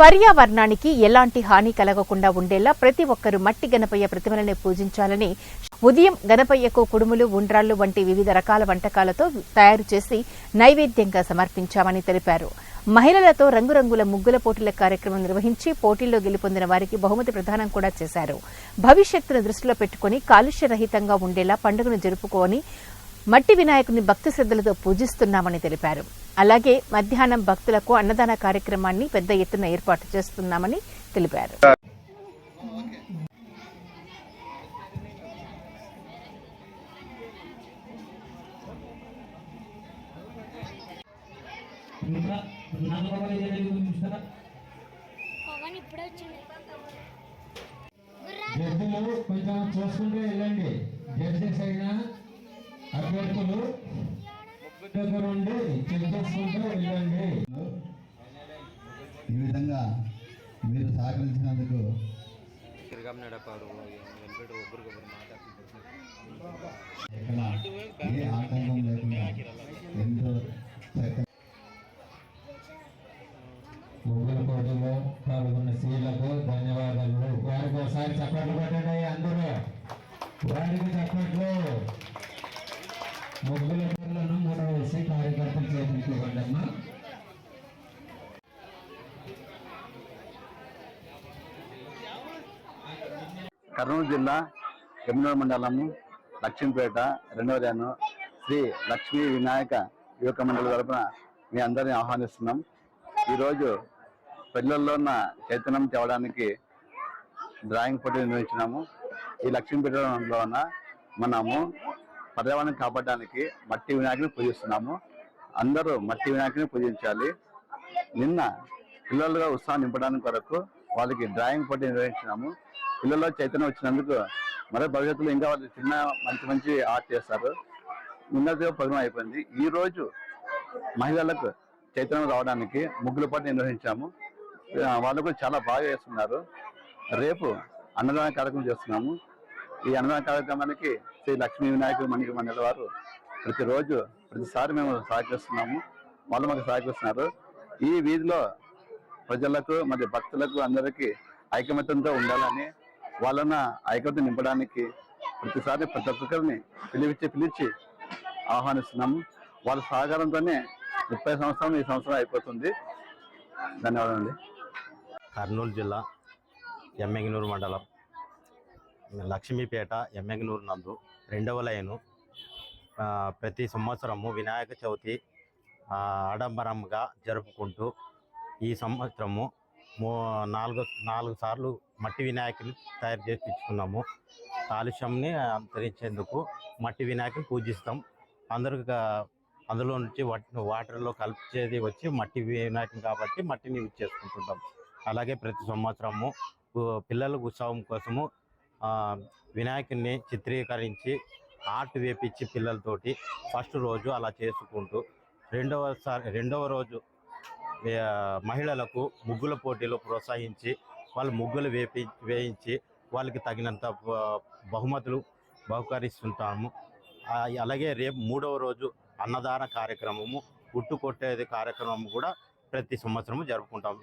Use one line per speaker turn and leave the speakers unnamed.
పర్యావరణానికి ఎలాంటి హాని కలగకుండా ఉండేలా ప్రతి ఒక్కరూ మట్టి గణపయ్య ప్రతిమలని పూజించాలని ఉదయం గణపయ్యకు కుడుములు ఉండ్రాళ్ళు వంటి వివిధ రకాల వంటకాలతో తయారు చేసి నైవేద్యంగా సమర్పించామని తెలిపారు. మహిళలతో రంగురంగుల ముగ్గుల పోటీల కార్యక్రమం నిర్వహించి పోటీల్లో గెలుపొందిన వారికి బహుమతి ప్రదానం కూడా చేశారు. భవిష్యత్తును దృష్టిలో పెట్టుకుని కాలుష్య రహితంగా ఉండేలా పండుగను జరుపుకోని మట్టి వినాయకుని భక్తి శ్రద్దలతో పూజిస్తున్నామని తెలిపారు. అలాగే మధ్యాహ్నం భక్తులకు అన్నదాన కార్యక్రమాన్ని పెద్ద ఎత్తున ఏర్పాటు చేస్తున్నామని తెలిపారు.
కొంచెం చూసుకుంటూ వెళ్ళండి. జడ్జెస్ అయినా అభ్యర్థులు దగ్గర ఉండి చెక్ చేసుకుంటూ వెళ్ళండి.
ఈ విధంగా మీరు సహకరించినందుకు ఏ ఆటంకం లేకుండా ఎంతో
పోటీలో పాల్గొన్న స్త్రీలకు ధన్యవాదాలు. వారికి ఒకసారి చప్పట్లు పెట్టండి అందరూ. వారికి చప్పట్లు. ముగ్గుల పేర్లను మూడవ వేసి కార్యకర్తల చేతులకు ఇవ్వండి అమ్మా
కర్నూలు జిల్లా ఎమ్నూరు మండలము లక్ష్మీపేట రెండవ ర్యాను శ్రీ లక్ష్మీ వినాయక యువక మండలి తరపున మీ అందరిని ఆహ్వానిస్తున్నాం. ఈరోజు పిల్లల్లో ఉన్న చైతన్యం తేవడానికి డ్రాయింగ్ పోటీ నిర్వహించినాము. ఈ లక్ష్మీపేటలో ఉన్న మనము పర్యావరణం కాపాడడానికి మట్టి వినాయకుని పూజిస్తున్నాము. అందరూ మట్టి వినాయకుని పూజించాలి. నిన్న పిల్లలుగా ఉత్సాహం నింపడానికి కొరకు వాళ్ళకి డ్రాయింగ్ పోటీ నిర్వహించినాము. పిల్లల్లో చైతన్యం వచ్చినందుకు మరో భవిష్యత్తులో ఇంకా వాళ్ళు చిన్న మంచి మంచి ఆర్ట్ చేస్తారు. ముందటిగా పదం అయిపోయింది. ఈ రోజు మహిళలకు చైతన్యం రావడానికి ముగ్గుల పోటీ నిర్వహించాము. వాళ్ళు కూడా చాలా బాగా చేస్తున్నారు. రేపు అన్నదాన కార్యక్రమం చేస్తున్నాము. ఈ అన్నదాన కార్యక్రమానికి శ్రీ లక్ష్మీ వినాయక మణి మండలి వారు ప్రతిరోజు ప్రతిసారి మేము సహకరిస్తున్నాము. వాళ్ళు మాకు సహకరిస్తున్నారు. ఈ వీధిలో ప్రజలకు మరి భక్తులకు అందరికీ ఐకమత్యంతో ఉండాలని వాళ్ళన ఐకమత్యం నింపడానికి ప్రతిసారి ప్రతి ఒక్కరిని పిలిపించి పిలిచి ఆహ్వానిస్తున్నాము. వాళ్ళ సహకారంతోనే ముప్పై సంవత్సరం ఈ సంవత్సరం అయిపోతుంది. ధన్యవాదాలు
కర్నూలు జిల్లా ఎమ్మెగినూరు మండలం. లక్ష్మీపేట ఎమ్మెగనూరు నందు రెండవ లైను. ప్రతి సంవత్సరము వినాయక చవితి ఆడంబరంగా జరుపుకుంటూ ఈ సంవత్సరము మూ నాలుగు నాలుగు సార్లు మట్టి వినాయకుని తయారు చేయించుకున్నాము కాలుష్యంని అంతరించేందుకు మట్టి వినాయకుని పూజిస్తాం. అందరూ అందులో నుంచి వాటిని వాటర్లో కలిపేది వచ్చి మట్టి వినాయకుని కాబట్టి మట్టిని యూజ్ చేసుకుంటుంటాం. అలాగే ప్రతి సంవత్సరము పిల్లల ఉత్సవం కోసము వినాయకుడిని చిత్రీకరించి ఆర్ట్ వేపించి పిల్లలతోటి ఫస్ట్ రోజు అలా చేసుకుంటూ రెండవసారి రెండవ రోజు మహిళలకు ముగ్గుల పోటీలో ప్రోత్సహించి వాళ్ళు ముగ్గులు వేపి వేయించి వాళ్ళకి తగినంత బహుమతులు బహుకరిస్తుంటాము. అలాగే రేపు మూడవ రోజు అన్నదాన కార్యక్రమము గుట్టు కొట్టేది కార్యక్రమం కూడా ప్రతి సంవత్సరము జరుపుకుంటాము.